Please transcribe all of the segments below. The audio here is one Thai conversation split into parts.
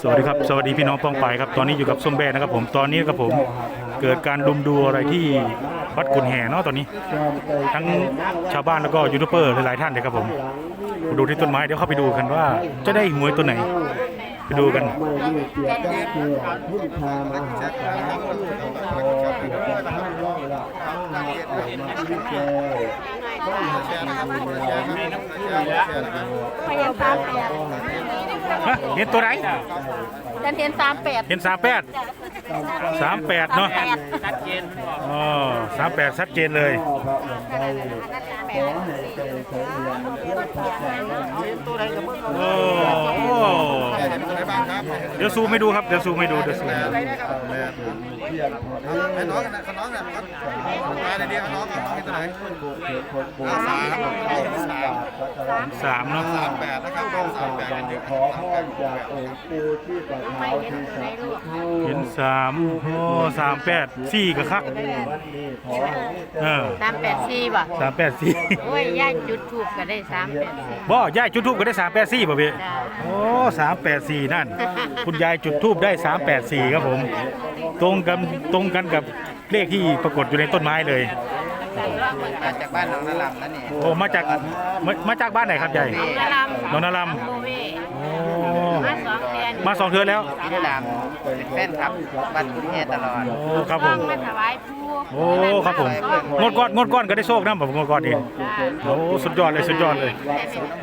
สวัสดีครับสวัสดีพี่น้องป้องไปครับตอนนี้อยู่กับส้มแบะนะครับผมตอนนี้ครับผมเกิดการลุมดูอะไรที่วัดกุนแห่เนาะตอนนี้ ทั้งชาวบ้านแล้วก็ยูทูบเบอร์หลายๆท่านเลยครับผมมาดูที่ต้นไม้เดี๋ยวเข้าไปดูกันว่า จะได้หวยตัวไหน ไปดูกันไม่มีเกียรติตั้งเกียรติพุ่นพายามพยายามตามแปด ฮะเห็นตัวไหนฉันเห็นสามแปดเห็นสามแปดสามแปดเนาะแปดอ๋อสามแปดชัดเจนเลยพ่อพระองค์ใดขอให้ใจใช้เรียนเพื่อพัฒนาโอ้โหเดี๋ยวซูมให้ดูครับเดี๋ยวซูมให้ดูเดี๋ยวซูมให้ดูเพียรพอไอ้น้องกันนะน้องกันมาในเดียวน้องกันน้องที่ตัวไหนคนโบราณสามสามเนาะสามแปดนะครับต้องสาสามมแปดากันทเยขอพรจากองค์ปู่ที่ประทาที่สัตว์เฮาเห็นสามโอ้สามแปดสี่กะคัก วันนี้ขอให้เออสามแปดสี่บ่สามแปดสี่โอ้ยย่าจุดถูกก็ได้สามแปดสี่บ่ยายจุดทูบก็ได้สามแปดสี่ป่ะพี่โอ้สามแปดสี่นั่น คุณยายจุดทูบได้สามแปดสี่ครับผม ตรงกันตรงกันกับเลขที่ปรากฏอยู่ในต้นไม้เลย มาจากบ้านน้องนลำนั่นเองโอ้มาจากมามาจากบ้านไหนครับยายนาลำน้องนาลำ มาสองเดือนมาสองเทือนแล้วพี่ดำเป็นแฟนครับบ้านคุณเฮตลอดโอ้ครับผต้องมมาถวายผู้โอ้ครับผมงดก้อนงดก้อนก็ได้โชคนะผมงดก้อนดีโอ้สุดยอดเลยสุดยอดเลย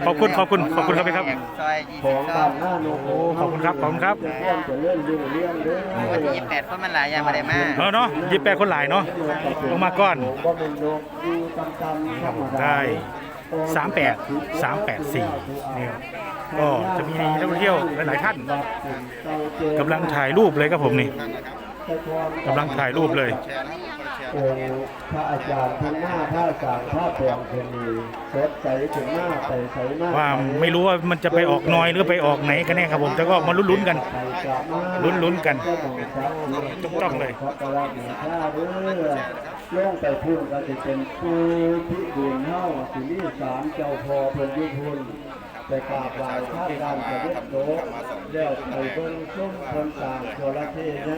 ขอบคุณขอบคุณขอบคุณครับพี่ครับ ซอยยี่ขสิอบงสอบ้างนหน้าโนโหโอ้ขอบคุณครับขอบคุณครับร่วมจะเล่นยุ่งเรื่องเด้อวันที่ยี่สิบแปดคนมันหลายอย่างมาได้มาเออเนาะยี่แปดคนหลายเนาะลงมาก้อนก็เป็นนกดูตำตำธรรมดาได้ สามแปดสามแปดสี่นี่ครับก็จะมีนักท่องเที่ยวหลาย ๆ ท่านกำลังถ่ายรูปเลยครับผมนี่กำลังถ่ายรูปเลย แชร์นะครับ องค์พระอาจารย์ทั้งหน้าท่าสามท่าแปลงคนนี้สดใสถึงหน้าใสใสมากว่าไม่รู้ว่ามันจะไปออกน้อยหรือไปออกไหนกันแน่ครับผมแต่ก็มาลุ้นๆกันใสกลับมาลุ้นๆกันเจ้าหม่อมทรัพย์จ้องๆเลย พระกราชหนึ่งข้าเด้อล่องไปพุ่นก็จะเป็นปูพิบูลเฮาสิมีสามเจ้าพอเพิ่นอยุพุ่น ไปกราบไหว้ท่านดำจะเด็ดโลกแล้วไปเบิ่งส้มคนต่างโทรเทใน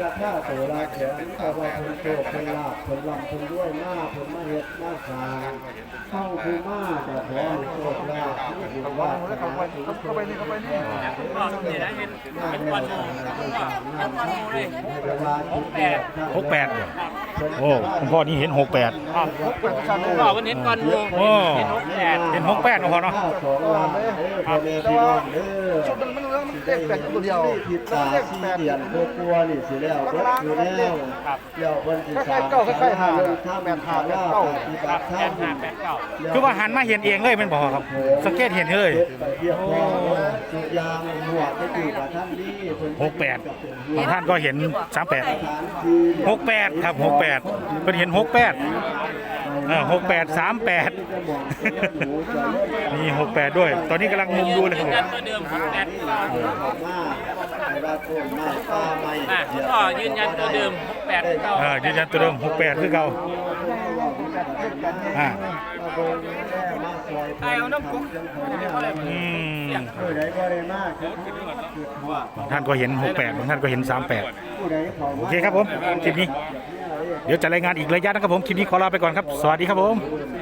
ราคาตัวละแขนเพราะว่าเพิ่นโชคเพิ่นลาภเพิ่นลำเพิ่นด้วยมาเพิ่นมาเฮ็ดมาสร้างเข้าคือมาจะขอให้โชคลาภบุญวาสนาเข้าไปนี่เข้าไปนี่มาแล้วสร้างด้วยสร้างงานเวลาหกแปดหกแปด โอ้คุณพ่อนี่เห็นหกแปดก็วันนี้ก่อนมูโอ้ เห็นหกแปดเห็นหกแปดเนะพ่อเนาะสองล้านเด้อพ่อแม่พี่น้อเด้อชุดมันมัน เลขแปดตัวเดียวทิศตาสี่เดียนกลัวนี่สิแล้วเบิดอแล้วแล้วเพิ่นสิสร้างคล้ายๆหาถ้าแม่นหาแล้วปฏิบัติธรรมคือว่าหันมาเห็นเองเลยแมันบอกครับ สังเกตเห็นเลยไปเทียบพอสุยางหัวไปอยู่กับท่านนี่หกแปดบางท่านก็เห็นสามแปดหกแปดครับหกแปดเป็นเห็นหกแปดหกแปดสามแปด มีหกแปดด้วย ตอนนี้กำลังมุมดูเลยครับผม ตัวเดิมหกแปดก็มาไอ้ว่าต้นไม้ป้าไม้มาก็ยืนยันตัวเดิมหกแปดเก้าอ่ายืนยันตัวเดิมหกแปดคือเก่า อ่า ไอ้เอาน้ำกุ้งอืมผู้ใดก็ได้มากคือว่าบางท่านก็เห็นหกแปดบางท่านก็เห็นสามแปดผู้ใดเขาโอเคครับผม คลิปนี้ เดี๋ยวจะรายงานอีกระยะนะครับผม คลิปนี้ขอลาไปก่อนครับ สวัสดีครับผมเ